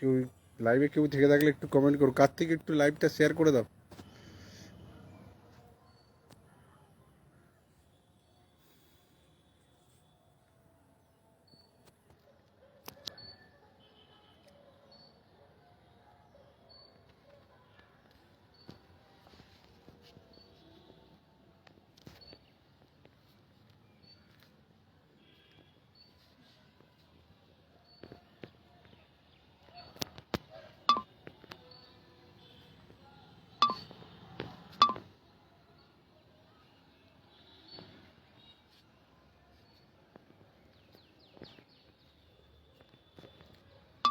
কেউ লাইভে কেউ থেকে থাকলে একটু কমেন্ট করো। কার থেকে একটু লাইভটা শেয়ার করে দাও?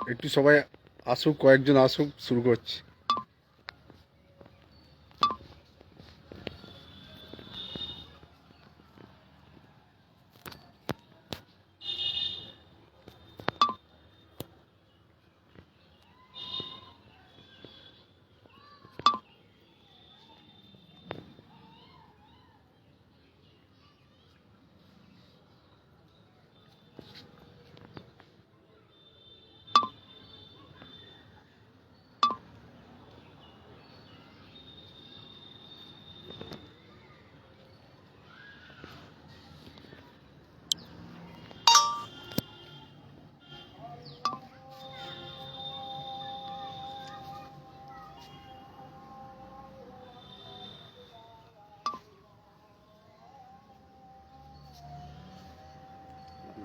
একটু সবাই আসুক কয়েকজন আসুক শুরু করছি।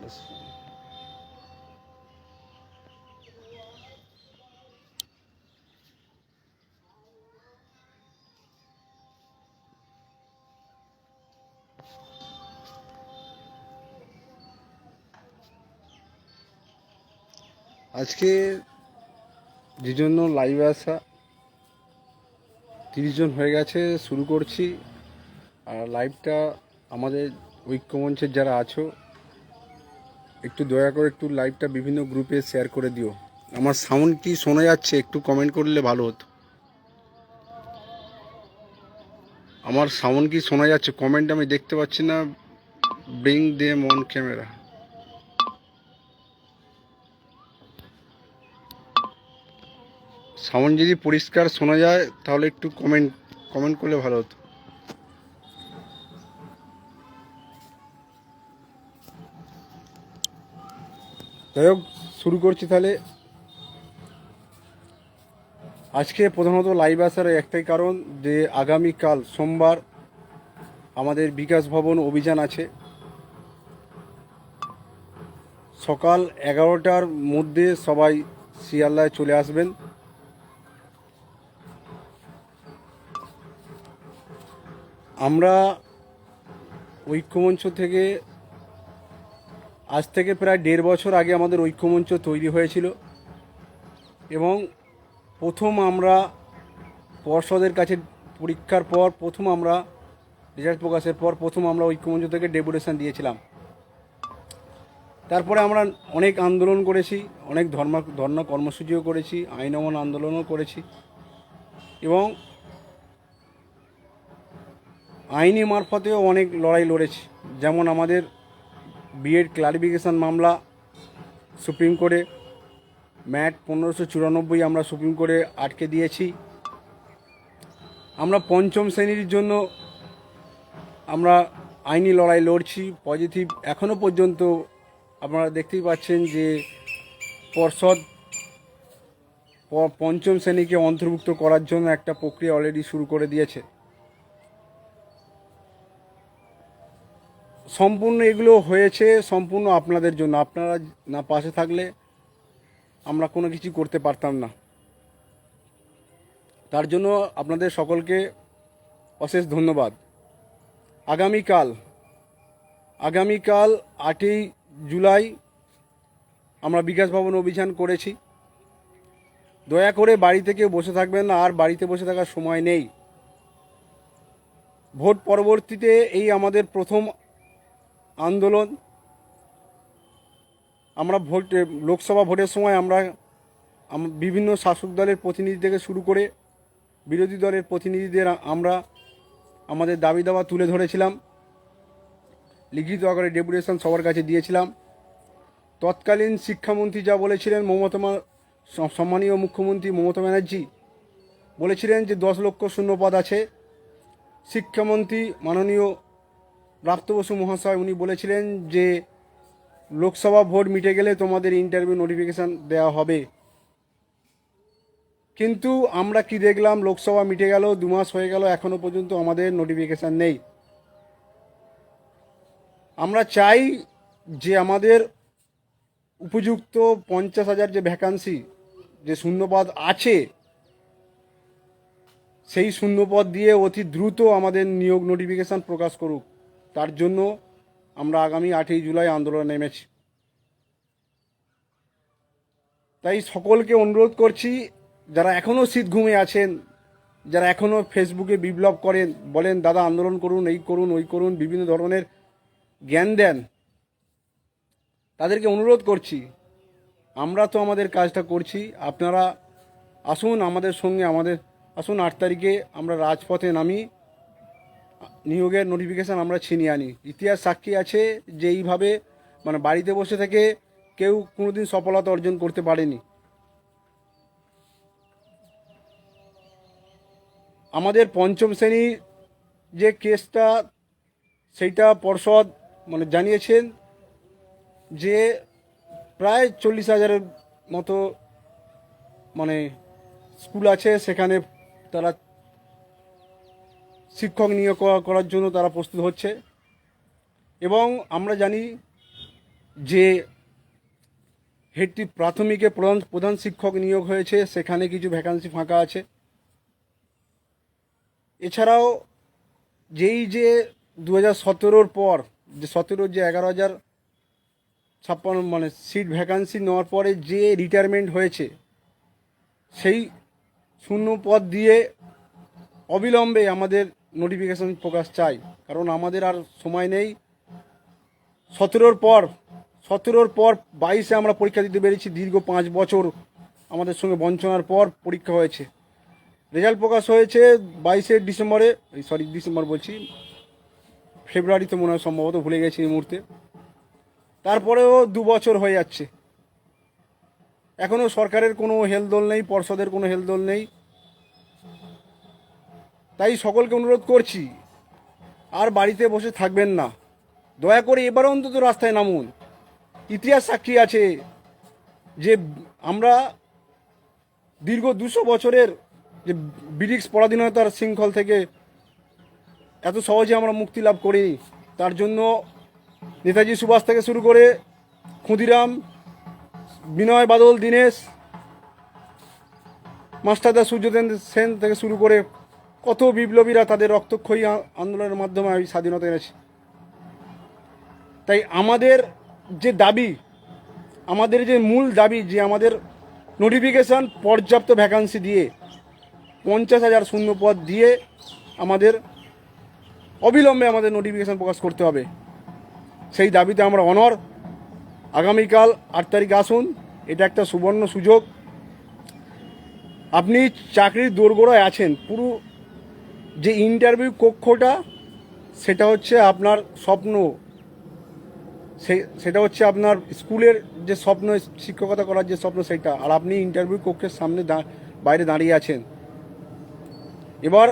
আজকে যে জন্য লাইভে আসা, তিরিশ জন হয়ে গেছে, শুরু করছি। আর লাইভটা আমাদের ঐক্যমঞ্চের যারা আছো একটু দয়া করে একটু লাইভটা বিভিন্ন গ্রুপে শেয়ার করে দিও। আমার সাউন্ড কি শোনা যাচ্ছে একটু কমেন্ট করলে ভালো হতো। আমার সাউন্ড কি শোনা যাচ্ছে কমেন্ট আমি দেখতে পাচ্ছি না। Bring them on camera sound যদি পরিষ্কার শোনা যায় তাহলে একটু কমেন্ট কমেন্ট করলে ভালো হতো। যাই হোক শুরু করছি তাহলে। আজকে প্রধানত লাইভ আসার একটাই কারণ যে আগামীকাল সোমবার আমাদের বিকাশ ভবন অভিযান আছে। সকাল এগারোটার মধ্যে সবাই শিয়ালদায় চলে আসবেন। আমরা ঐক্যমঞ্চ থেকে আজ থেকে প্রায় দেড় বছর আগে আমাদের ঐক্যমঞ্চ তৈরি হয়েছিল এবং প্রথম আমরা পর্ষদের কাছে পরীক্ষার পর প্রথম আমরা রেজাল্ট প্রকাশের পর প্রথম আমরা ঐক্যমঞ্চ থেকে ডেপুটেশন দিয়েছিলাম। তারপরে আমরা অনেক আন্দোলন করেছি, অনেক ধর্ম, ধর্ণা কর্মসূচিও করেছি, আইন অমান্য আন্দোলনও করেছি এবং আইনি মারফতেও অনেক লড়াই লড়েছি। যেমন আমাদের বিএড ক্লারিফিকেশান মামলা সুপ্রিম কোর্টে। ম্যাট পনেরোশো চুরানব্বই আমরা সুপ্রিম কোর্টে আটকে দিয়েছি। আমরা পঞ্চম শ্রেণির জন্য আমরা আইনি লড়াই লড়ছি, পজিটিভ। এখনও পর্যন্ত আপনারা দেখতেই পাচ্ছেন যে পর্ষদ পঞ্চম শ্রেণীকে অন্তর্ভুক্ত করার জন্য একটা প্রক্রিয়া অলরেডি শুরু করে দিয়েছে। সম্পূর্ণ এগুলো হয়েছে, সম্পূর্ণ আপনাদের জন্য। আপনারা না পাশে থাকলে আমরা কোনো কিছু করতে পারতাম না। তার জন্য আপনাদের সকলকে অশেষ ধন্যবাদ। আগামীকাল আগামীকাল আটই জুলাই আমরা বিকাশ ভবন অভিযান করেছি। দয়া করে বাড়ি থেকে বসে থাকবেন না আর বাড়িতে বসে থাকার সময় নেই। ভোট পরবর্তীতে এই আমাদের প্রথম আন্দোলন। আমরা ভোট লোকসভা ভোটের সময় আমরা বিভিন্ন শাসক দলের প্রতিনিধি থেকে শুরু করে বিরোধী দলের প্রতিনিধিদের আমরা আমাদের দাবি দাওয়া তুলে ধরেছিলাম। লিখিত আকারে ডেপুটেশন সবার কাছে দিয়েছিলাম। তৎকালীন শিক্ষামন্ত্রী যা বলেছিলেন, মমতা সম্মানীয় মুখ্যমন্ত্রী মমতা ব্যানার্জি বলেছিলেন যে দশ লক্ষ শূন্যপদ আছে। শিক্ষামন্ত্রী, মাননীয় প্রাপ্ত বসু মহাশয়, উনি বলেছিলেন যে লোকসভা ভোট মিটে গেলে তোমাদের ইন্টারভিউ নোটিফিকেশান দেওয়া হবে। কিন্তু আমরা কি দেখলাম, লোকসভা মিটে গেল, দু মাস হয়ে গেল, এখনও পর্যন্ত আমাদের নোটিফিকেশান নেই। আমরা চাই যে আমাদের উপযুক্ত পঞ্চাশ হাজার যে ভ্যাকান্সি যে শূন্যপদ আছে, সেই শূন্যপদ দিয়ে অতি দ্রুত আমাদের নিয়োগ নোটিফিকেশান প্রকাশ করুক। তার জন্য আমরা আগামী আটই জুলাই আন্দোলনে নেমেছি। তাই সকলকে অনুরোধ করছি, যারা এখনও শীত ঘুমে আছেন, যারা এখনও ফেসবুকে বিপ্লব করেন, বলেন, দাদা, আন্দোলন করুন, এই করুন, ওই করুন, বিভিন্ন ধরনের জ্ঞান দেন। তাদেরকে অনুরোধ করছি, আমরা তো আমাদের কাজটা করছি, আপনারা আসুন আমাদের সঙ্গে, আমাদের, আসুন আট তারিখে আমরা রাজপথে নামি নিয়োগের নোটিফিকেশান আমরা ছিনিয়ে আনি। ইতিহাস সাক্ষী আছে যে এইভাবে মানে বাড়িতে বসে থেকে কেউ কোনোদিন সফলতা অর্জন করতে পারেনি। আমাদের পঞ্চম শ্রেণির যে কেসটা সেইটা পর্ষদ মানে জানিয়েছেন যে প্রায় চল্লিশ হাজারের মতো মানে স্কুল আছে, সেখানে তারা শিক্ষক নিয়োগ করার জন্য তারা প্রস্তুত হচ্ছে। এবং আমরা জানি যে হেডটি প্রাথমিকে প্রধান প্রধান শিক্ষক নিয়োগ হয়েছে, সেখানে কিছু ভ্যাকান্সি ফাঁকা আছে। এছাড়াও যেই যে দু হাজার সতেরোর পর, যে সতেরোর যে এগারো হাজার ছাপ্পান্ন মানে সিট ভ্যাকান্সি নেওয়ার পরে যে রিটায়ারমেন্ট হয়েছে, সেই শূন্য পদ দিয়ে অবিলম্বে আমাদের নোটিফিকেশন প্রকাশ চাই। কারণ আমাদের আর সময় নেই। সতেরোর পর সতেরোর পর বাইশে আমরা পরীক্ষা দিতে পেরেছি। দীর্ঘ পাঁচ বছর আমাদের সঙ্গে বঞ্চনার পর পরীক্ষা হয়েছে। রেজাল্ট প্রকাশ হয়েছে বাইশে ডিসেম্বরে সরি ডিসেম্বর বলছি। ফেব্রুয়ারিতে মনে হয় সম্ভবত ভুলে গেছি এই মুহূর্তে। তারপরেও দু বছর হয়ে যাচ্ছে। এখনও সরকারের কোনো হেলদোল নেই, পর্ষদের কোনো হেলদোল নেই। তাই সকলকে অনুরোধ করছি, আর বাড়িতে বসে থাকবেন না। দয়া করে এবার অন্তত রাস্তায় নামুন। ইতিহাস সাক্ষী আছে যে আমরা দীর্ঘ দুশো বছরের যে ব্রিটিশ পরাধীনতার শৃঙ্খল থেকে এত সহজে আমরা মুক্তি লাভ করি, তার জন্য নেতাজি সুভাষ থেকে শুরু করে ক্ষুদিরাম, বিনয় বাদল, দীনেশ, মাস্টারদা সূর্যদেন সেন থেকে শুরু করে কত বিপ্লবীরা তাদের রক্তক্ষয়ী আন্দোলনের মাধ্যমে এই স্বাধীনতা এনেছে। তাই আমাদের যে দাবি, আমাদের যে মূল দাবি যে আমাদের নোটিফিকেশান পর্যাপ্ত ভ্যাকান্সি দিয়ে পঞ্চাশ হাজার শূন্য পদ দিয়ে আমাদের অবিলম্বে আমাদের নোটিফিকেশান প্রকাশ করতে হবে। সেই দাবিতে আমরা অনর আগামীকাল আট তারিখ আসুন, এটা একটা সুবর্ণ সুযোগ। আপনি চাকরির দোরগোড়ায় আছেন, পুরো যে ইন্টারভিউ কক্ষটা, সেটা হচ্ছে আপনার স্বপ্ন। সেটা হচ্ছে আপনার স্কুলের যে স্বপ্ন, শিক্ষকতা করার যে স্বপ্ন, সেটা। আর আপনি ইন্টারভিউ কক্ষের সামনে বাইরে দাঁড়িয়ে আছেন। এবার,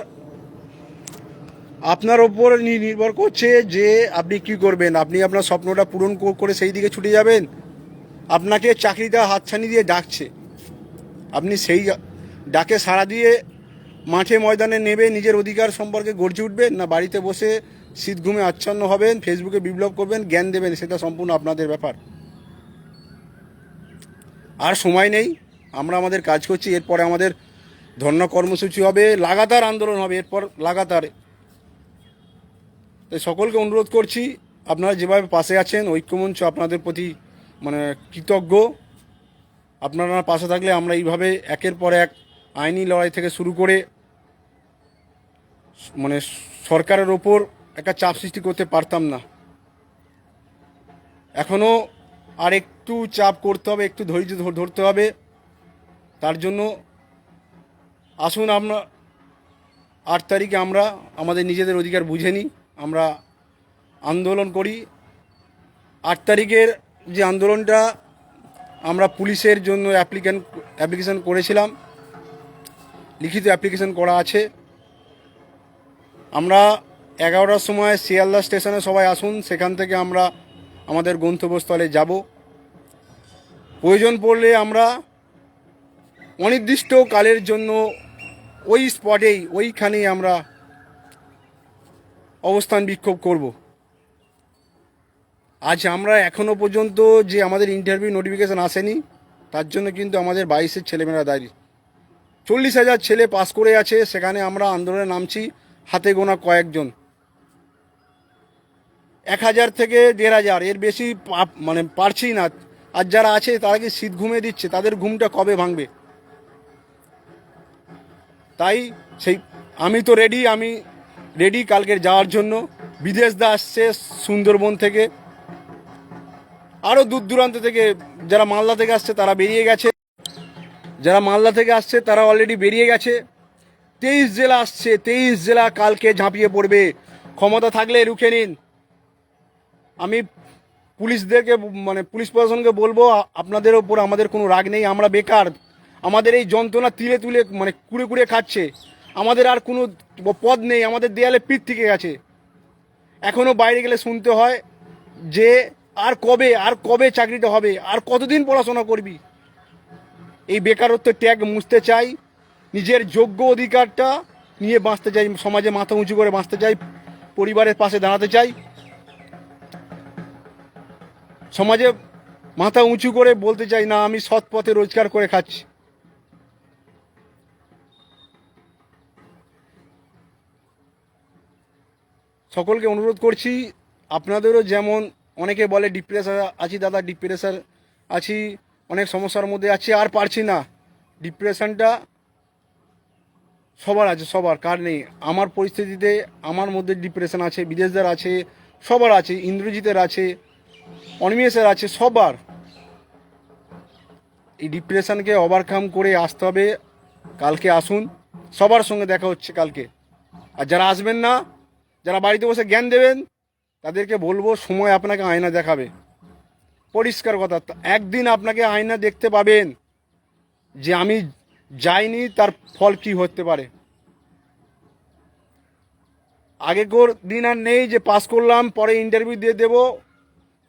আপনার ওপর নির্ভর করছে যে আপনি কি করবেন। আপনি আপনার স্বপ্নটা পূরণ করে সেই দিকে ছুটে যাবেন। আপনাকে চাকরিটা হাতছানি দিয়ে ডাকছে। আপনি সেই ডাকে সাড়া দিয়ে মাঠে ময়দানে নেবে, নিজের অধিকার সম্পর্কে গর্জে উঠবেন না বাড়িতে বসে শীত ঘুমে আচ্ছন্ন হবেন ফেসবুকে বিপ্লব করবেন, জ্ঞান দেবেন, সেটা সম্পূর্ণ আপনাদের ব্যাপার। আর সময় নেই, আমরা আমাদের কাজ করছি, এরপরে আমাদের ধর্ণা কর্মসূচি হবে, লাগাতার আন্দোলন হবে, এরপর লাগাতার। তাই সকলকে অনুরোধ করছি, আপনারা যেভাবে পাশে আছেন, ঐক্যমঞ্চ আপনাদের প্রতি মানে কৃতজ্ঞ। আপনারা পাশে থাকলে আমরা এইভাবে একের পর এক আইনি লড়াই থেকে শুরু করে মানে সরকারের ওপর একটা চাপ সৃষ্টি করতে পারতাম না। এখনও আর একটু চাপ করতে হবে, একটু ধৈর্য ধর- ধরতে হবে। তার জন্য আসুন আমরা, আট তারিখে আমরা আমাদের নিজেদের অধিকার বুঝে নিই, আমরা আন্দোলন করি। আট তারিখের যে আন্দোলনটা আমরা পুলিশের জন্য অ্যাপ্লিক্যান্ট অ্যাপ্লিকেশন করেছিলাম, লিখিত অ্যাপ্লিকেশন করা আছে। আমরা এগারোটার সময় শিয়ালদা স্টেশনে সবাই আসুন, সেখান থেকে আমরা আমাদের গন্তব্যস্থলে যাব। প্রয়োজন পড়লে আমরা অনির্দিষ্ট কালের জন্য ওই স্পটেই, ওইখানেই আমরা অবস্থান বিক্ষোভ করব। আজ আমরা এখনও পর্যন্ত যে আমাদের ইন্টারভিউ নোটিফিকেশান আসেনি, তার জন্য কিন্তু আমাদের বাইশের ছেলেমেয়েরা দাঁড়িয়ে চল্লিশ হাজার ছেলে পাস করে আছে, সেখানে আমরা আন্দোলনে নামছি। হাতে গোনা কয়েকজন। এক হাজার থেকে দেড় হাজার, এর বেশি মানে পারছি না। আর যারা আছে, তারা কি শীত ঘুমিয়ে দিচ্ছে? তাদের ঘুমটা কবে ভাঙবে? তাই সেই, আমি তো রেডি আমি রেডি কালকে যাওয়ার জন্য। বিদেশ দা আসছে সুন্দরবন থেকে। আরও দূর দূরান্ত থেকে যারা মালদা থেকে আসছে, তারা বেরিয়ে গেছে। যারা মালদা থেকে আসছে, তারা অলরেডি বেরিয়ে গেছে। তেইশ জেলা আসছে, তেইশ জেলা কালকে ঝাঁপিয়ে পড়বে। ক্ষমতা থাকলে রুখে নিন। আমি পুলিশদেরকে মানে পুলিশ প্রশাসনকে বলব আপনাদের ওপর আমাদের কোনো রাগ নেই, আমরা বেকার। আমাদের এই যন্ত্রণা তিলে তুলে মানে কুড়ে কুড়ে খাচ্ছে। আমাদের আর কোনো পদ নেই, আমাদের দেয়ালে পিঠ থেকে গেছে। এখনও বাইরে গেলে শুনতে হয় যে, আর কবে আর কবে চাকরিটা হবে, আর কতদিন পড়াশোনা করবি? এই বেকারত্ব ট্যাগ মুছতে চাই। নিজের যোগ্য অধিকারটা নিয়ে বাঁচতে চাই, সমাজে মাথা উঁচু করে বাঁচতে চাই, পরিবারের পাশে দাঁড়াতে চাই। সমাজে মাথা উঁচু করে বলতে চাই, না, আমি সৎ পথে রোজগার করে খাচ্ছি। সকলকে অনুরোধ করছি, আপনাদেরও যেমন অনেকে বলে, ডিপ্রেশন আছি দাদা, ডিপ্রেশন আছি, অনেক সমস্যার মধ্যে আছি, আর পারছি না। ডিপ্রেশনটা সবার আছে, সবার, কার নেই। আমার পরিস্থিতিতে আমার মধ্যে ডিপ্রেশন আছে, বিদেশদের আছে, সবার আছে, ইন্দ্রজিতের আছে, অনিমেষের আছে, সবার। এই ডিপ্রেশনকে ওভারকাম করে আসতে হবে। কালকে আসুন, সবার সঙ্গে দেখা হচ্ছে কালকে। আর যারা আসবেন না, যারা বাড়িতে বসে জ্ঞান দেবেন, তাদেরকে বলব, সময় আপনাকে আয়না দেখাবে। পরিষ্কার কথা, একদিন আপনাকে আয়না দেখতে পাবেন যে আমি যাইনি তার ফল কি হতে পারে? আগেকার দিন আর নেই যে পাস করলাম, পরে ইন্টারভিউ দিয়ে দেবো,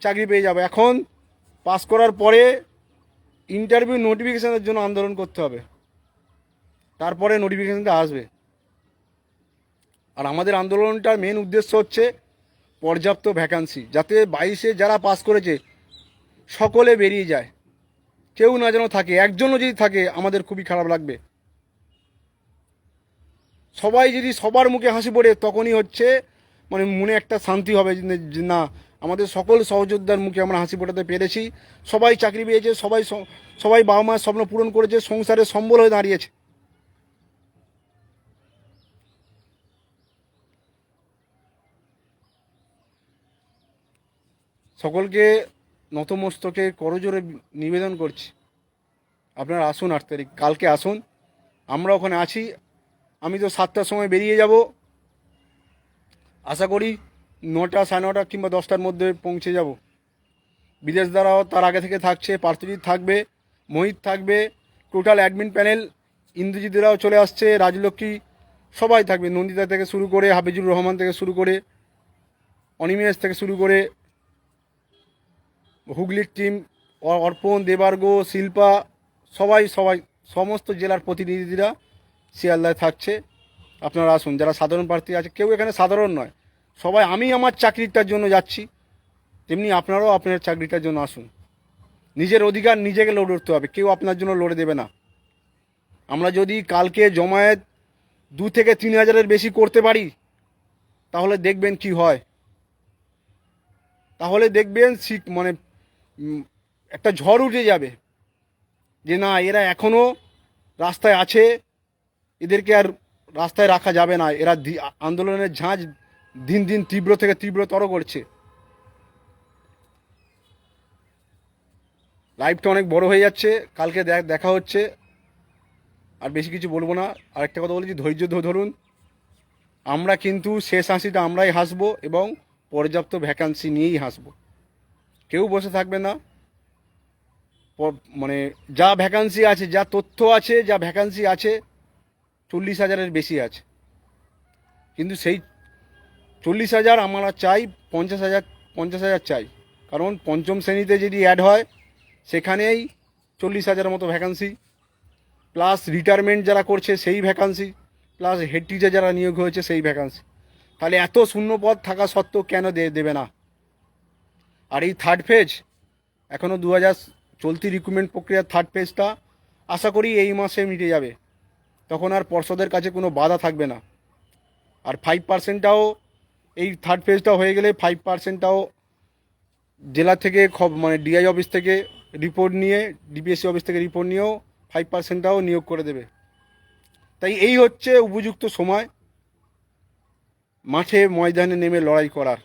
চাকরি পেয়ে যাবে। এখন পাস করার পরে ইন্টারভিউ নোটিফিকেশনের জন্য আন্দোলন করতে হবে। তারপরে নোটিফিকেশানটা আসবে। আর আমাদের আন্দোলনটার মেন উদ্দেশ্য হচ্ছে পর্যাপ্ত ভ্যাকান্সি যাতে বাইশে যারা পাস করেছে, সকলে বেরিয়ে যায়। কেউ না যেন থাকে, একজনও যদি থাকে, আমাদের খুবই খারাপ লাগবে। সবাই যদি সবার মুখে হাসি পড়ে, তখনই হচ্ছে মানে মনে একটা শান্তি হবে যে- না, আমাদের সকল সহযোদ্ধার মুখে আমরা হাসি ফোটাতে পেরেছি। সবাই চাকরি পেয়েছে, সবাই সবাই বাবা মায়ের স্বপ্ন পূরণ করেছে, সংসারে সম্বল হয়ে দাঁড়িয়েছে। সকলকে নতমস্তকে করজোরে নিবেদন করছি। আপনারা আসুন আট তারিখ, কালকে আসুন। আমরা ওখানে আছি। আমি তো সাতটার সময় বেরিয়ে যাব। আশা করি নটা, সাড়ে নটা কিংবা দশটার মধ্যে পৌঁছে যাব। বিদেশ দ্বারাও তার আগে থেকে থাকছে, পার্থজিৎ থাকবে, মোহিত থাকবে, টোটাল অ্যাডমিন প্যানেল ইন্দ্রজিৎরাও চলে আসছে, রাজলক্ষ্মী সবাই থাকবে, নন্দিতা থেকে শুরু করে, হাফিজুর রহমান থেকে শুরু করে, অনিমেষ থেকে শুরু করে হুগলির টিম অর্পণ, দেবার্গ, শিল্পা, সবাই সবাই, সমস্ত জেলার প্রতিনিধিরা শিয়ালদায় থাকছে। আপনারা আসুন, যারা সাধারণ প্রার্থী আছে, কেউ এখানে সাধারণ নয়। সবাই, আমি আমার চাকরিটার জন্য যাচ্ছি। তেমনি আপনারাও আপনার চাকরিটার জন্য আসুন। নিজের অধিকার নিজেকে লড়তে হবে, কেউ আপনার জন্য লড়ে দেবে না। আমরা যদি কালকে জমায়েত দু থেকে তিন হাজারের বেশি করতে পারি, তাহলে দেখবেন কি হয়। তাহলে দেখবেন শীত মানে একটা ঝড় উঠে যাবে যে না, এরা এখনও রাস্তায় আছে, এদেরকে আর রাস্তায় রাখা যাবে না। এরা আন্দোলনের ঝাঁজ দিন দিন তীব্র থেকে তীব্রতর করছে। লাইভটা অনেক বড় হয়ে যাচ্ছে। কালকে দেখ- হচ্ছে। আর বেশি কিছু বলব না। আর একটা কথা বলেছি, ধৈর্য ধরুন। আমরা কিন্তু শেষ হাসিটা আমরাই হাসবো এবং পর্যাপ্ত ভ্যাকান্সি নিয়েই হাসবো। কেউ বসে থাকবে না। মানে যা ভ্যাকান্সি আছে, যা তথ্য আছে, যা ভ্যাকান্সি আছে, চল্লিশ হাজারের বেশি আছে। কিন্তু সেই চল্লিশ হাজার আমরা চাই, পঞ্চাশ হাজার পঞ্চাশ হাজার চাই। কারণ পঞ্চম শ্রেণীতে যদি অ্যাড হয়, সেখানেই চল্লিশ হাজারের মতো ভ্যাকান্সি প্লাস রিটায়ারমেন্ট যারা করছে, সেই ভ্যাকান্সি প্লাস হেড টিচার যারা নিয়োগ হয়েছে, সেই ভ্যাকান্সি তাহলে এত শূন্য পদ থাকা সত্ত্বেও কেন দেবে না? আর এই থার্ড ফেজ এখনও দু হাজার চলতি রিক্রুটমেন্ট প্রক্রিয়ার থার্ড ফেজটা আশা করি এই মাসে মিটে যাবে। তখন আর পর্ষদের কাছে কোনো বাধা থাকবে না। আর ফাইভ পার্সেন্টটাও এই থার্ড ফেজটা হয়ে গেলে ফাইভ পার্সেন্টটাও জেলা থেকে খব- মানে ডিআই অফিস থেকে রিপোর্ট নিয়ে ডিপিএসসি অফিস থেকে রিপোর্ট নিয়েও ফাইভ পার্সেন্টটাও নিয়োগ করে দেবে। তাই এই হচ্ছে উপযুক্ত সময়। মাঠে ময়দানে নেমে লড়াই করার।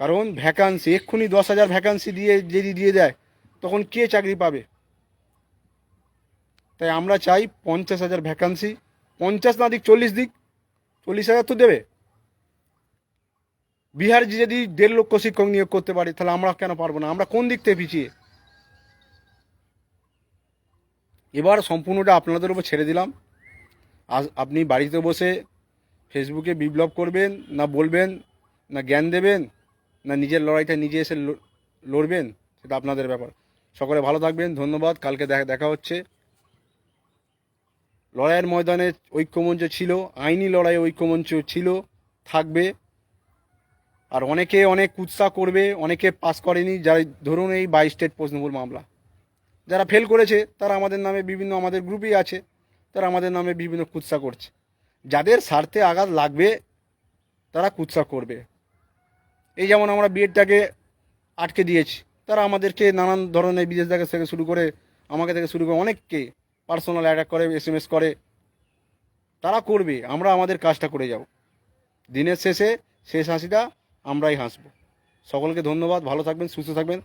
কারণ ভ্যাকান্সি এক্ষুনি দশ হাজার ভ্যাকান্সি দিয়ে যদি দিয়ে দেয়, তখন কে চাকরি পাবে? তাই আমরা চাই পঞ্চাশ হাজার ভ্যাকান্সি পঞ্চাশ না দিক, চল্লিশ দিক, চল্লিশ হাজার তো দেবে। বিহার যদি দেড় লক্ষ শিক্ষক নিয়োগ করতে পারে, তাহলে আমরা কেন পারব না? আমরা কোন দিক থেকে পিছিয়ে? এবার সম্পূর্ণটা আপনাদের উপর ছেড়ে দিলাম। আজ আপনি বাড়িতে বসে ফেসবুকে বিপ্লব করবেন, না বলবেন, না জ্ঞান দেবেন না নিজের লড়াইটা নিজে এসে লড়বেন, সেটা আপনাদের ব্যাপার। সকলে ভালো থাকবেন, ধন্যবাদ। কালকে দেখা দেখা হচ্ছে। লড়াইয়ের ময়দানে ঐক্যমঞ্চ ছিল, আইনি লড়াই ঐক্যমঞ্চ ছিল, থাকবে। আর অনেকে অনেক উৎসাহ করবে, অনেকে পাস করেনি। যারা ধরুন এই বাই স্টেট প্রশ্নমূল মামলা, যারা ফেল করেছে, তারা আমাদের নামে বিভিন্ন আমাদের গ্রুপেই আছে, তারা আমাদের নামে বিভিন্ন কুৎসা করছে। যাদের স্বার্থে আঘাত লাগবে, তারা কুৎসা করবে। এই যেমন আমরা বিএডটাকে আটকে দিয়েছি, তারা আমাদেরকে নানান ধরনের বিদেশ দেখা থেকে শুরু করে আমাকে থেকে শুরু করে অনেককে পার্সোনাল অ্যাটাক করে এস এম এস করে। তারা করবে, আমরা আমাদের কাজটা করে যাব। দিনের শেষে শেষ হাসিটা আমরাই হাসব। সকলকে ধন্যবাদ, ভালো থাকবেন, সুস্থ থাকবেন।